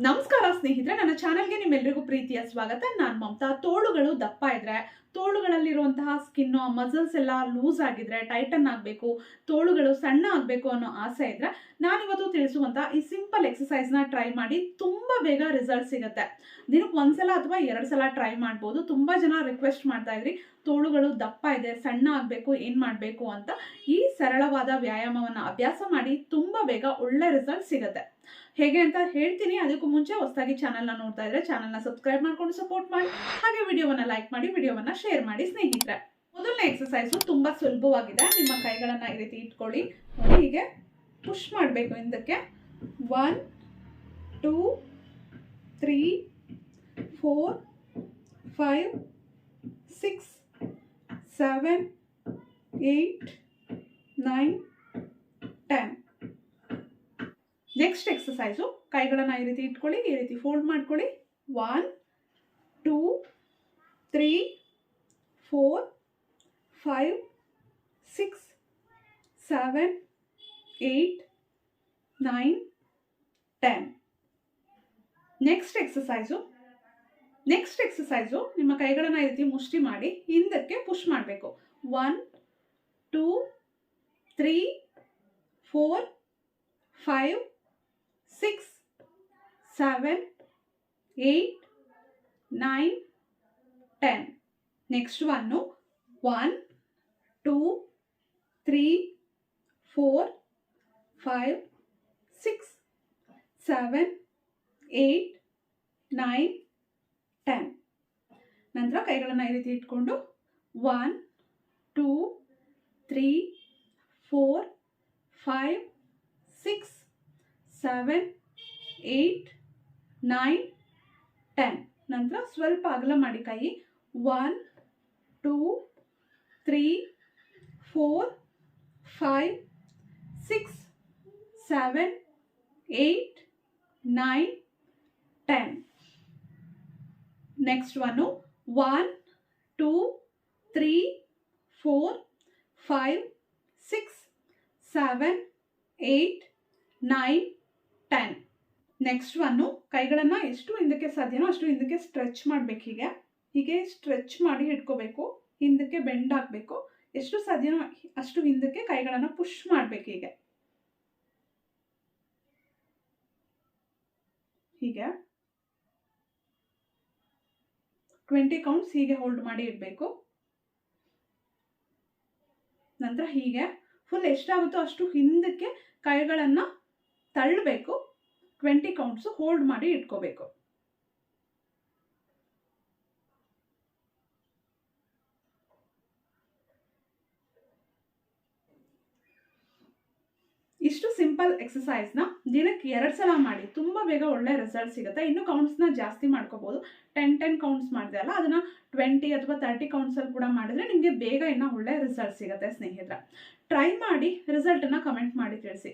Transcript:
ನಮಸ್ಕಾರ ಸ್ನೇಹಿತರೆ ನನ್ನ ಚಾನಲ್ಗೆ ನಿಮ್ಮೆಲ್ಲರಿಗೂ ಪ್ರೀತಿಯ ಸ್ವಾಗತ. ನಾನು ಮಮತಾ ತೋಳುಗಳು ದಪ್ಪ ಇದ್ರೆ ತೋಳುಗಳಲ್ಲಿರುವಂತಹ ಸ್ಕಿನ್ನು ಮಸಲ್ಸ್ ಎಲ್ಲ ಲೂಸ್ ಆಗಿದ್ರೆ ಟೈಟನ್ ಆಗಬೇಕು, ತೋಳುಗಳು ಸಣ್ಣ ಆಗಬೇಕು ಅನ್ನೋ ಆಸೆ ಇದ್ರೆ ನಾನಿವತ್ತು ತಿಳಿಸುವಂತಹ ಈ ಸಿಂಪಲ್ ಎಕ್ಸಸೈಸ್ನ ಟ್ರೈ ಮಾಡಿ ತುಂಬ ಬೇಗ ರಿಸಲ್ಟ್ ಸಿಗುತ್ತೆ. ದಿನಕ್ಕೆ ಒಂದ್ಸಲ ಅಥವಾ ಎರಡು ಸಲ ಟ್ರೈ ಮಾಡ್ಬೋದು. ತುಂಬ ಜನ ರಿಕ್ವೆಸ್ಟ್ ಮಾಡ್ತಾ ಇದ್ರಿ, ತೋಳುಗಳು ದಪ್ಪ ಇದೆ, ಸಣ್ಣ ಆಗಬೇಕು, ಏನು ಮಾಡಬೇಕು ಅಂತ ಈ ಸರಳವಾದ ವ್ಯಾಯಾಮವನ್ನು ಅಭ್ಯಾಸ ಮಾಡಿ ತುಂಬ ಬೇಗ ಒಳ್ಳೆ ರಿಸಲ್ಟ್ ಸಿಗುತ್ತೆ. ಹೇಗೆ ಅಂತ ಹೇಳ್ತೀನಿ. ಅದಕ್ಕೂ ಮುಂಚೆ ಹೊಸದಾಗಿ ಚಾನಲ್ನ ನೋಡ್ತಾ ಇದ್ರೆ ಚಾನಲ್ನ ಸಬ್ಸ್ಕ್ರೈಬ್ ಮಾಡ್ಕೊಂಡು ಸಪೋರ್ಟ್ ಮಾಡಿ. ಹಾಗೆ ವಿಡಿಯೋವನ್ನ ಲೈಕ್ ಮಾಡಿ ವಿಡಿಯೋವನ್ನ ಮಾಡಿ ಸ್ನೇಹಿತರೆ. ಮೊದಲನೇ ಎಕ್ಸಸೈಸು ತುಂಬ ಸುಲಭವಾಗಿದೆ. ನಿಮ್ಮ ಕೈಗಳನ್ನ ಈ ರೀತಿ ಇಟ್ಕೊಳ್ಳಿ. ನೋಡಿ ಹೀಗೆ ಪುಷ್ ಮಾಡಬೇಕು ಹಿಂದಕ್ಕೆ. One two three four five six seven eight nine ten next exercise ಕೈಗಳನ್ನು ಈ ರೀತಿ ಇಟ್ಕೊಳ್ಳಿ. ಈ ರೀತಿ ಫೋಲ್ಡ್ ಮಾಡ್ಕೊಳ್ಳಿ. One two three four five six seven eight nine ten next exercise next exercise ನಿಮ್ಮ ಕೈಗಳನ್ನು ಈ ರೀತಿ ಮುಷ್ಟಿ ಮಾಡಿ ಹಿಂದಕ್ಕೆ ಪುಷ್ ಮಾಡಬೇಕು. One two three four five six seven eight nine ten next one one two three four five six seven eight nine ten ನಂತರ ಕೈಗಳನ್ನು ಈ ರೀತಿ ಇಟ್ಕೊಂಡು one two three four five six seven eight nine ten ನಂತರ ಸ್ವಲ್ಪ ಅಗಲ ಮಾಡಿ ಕೈ. One two three four five six seven eight nine ten next one one two three four five six seven eight nine ten next one ಕೈಗಳನ್ನು ಎಷ್ಟು ಹಿಂದಕ್ಕೆ ಸಾಧ್ಯನೋ ಅಷ್ಟು ಹಿಂದಕ್ಕೆ ಸ್ಟ್ರೆಚ್ ಮಾಡಬೇಕು ಹೀಗೆ. ಹೀಗೆ ಸ್ಟ್ರೆಚ್ ಮಾಡಿ ಹಿಡ್ಕೋಬೇಕು ಹಿಂದಕ್ಕೆ ಬೆಂಡ್ ಹಾಕಬೇಕು ಎಷ್ಟು ಸಾಧ್ಯನೋ ಅಷ್ಟು ಹಿಂದಕ್ಕೆ ಕೈಗಳನ್ನು ಪುಷ್ ಮಾಡಬೇಕು ಹೀಗೆ. ಹೀಗೆ. ಟ್ವೆಂಟಿ ಕೌಂಟ್ಸ್ ಹೀಗೆ ಹೋಲ್ಡ್ ಮಾಡಿ ಇಡಬೇಕು. ನಂತರ ಹೀಗೆ ಫುಲ್ ಎಷ್ಟಾಗುತ್ತೋ ಅಷ್ಟು ಹಿಂದಕ್ಕೆ ಕೈಗಳನ್ನು ತಳ್ಳಬೇಕು ಟ್ವೆಂಟಿ ಕೌಂಟ್ಸು ಹೋಲ್ಡ್ ಮಾಡಿ ಇಟ್ಕೋಬೇಕು. ಇಷ್ಟು ಸಿಂಪಲ್ ಎಕ್ಸಸೈಸ್ನ ದಿನಕ್ಕೆ ಎರಡು ಸಲ ಮಾಡಿ ತುಂಬ ಬೇಗ ಒಳ್ಳೆ ರಿಸಲ್ಟ್ ಸಿಗುತ್ತೆ. ಇನ್ನು ಕೌಂಟ್ಸ್ನ ಜಾಸ್ತಿ ಮಾಡ್ಕೋಬೋದು. ಟೆನ್ ಟೆನ್ ಕೌಂಟ್ಸ್ ಮಾಡಿದೆ ಅಲ್ಲ, ಅದನ್ನು ಟ್ವೆಂಟಿ ಅಥವಾ ತರ್ಟಿ ಕೌಂಟ್ಸಲ್ಲಿ ಕೂಡ ಮಾಡಿದ್ರೆ ನಿಮಗೆ ಬೇಗ ಇನ್ನೂ ಒಳ್ಳೆ ರಿಸಲ್ಟ್ ಸಿಗುತ್ತೆ ಸ್ನೇಹಿತರ. ಟ್ರೈ ಮಾಡಿ ರಿಸಲ್ಟನ್ನು ಕಮೆಂಟ್ ಮಾಡಿ ತಿಳಿಸಿ.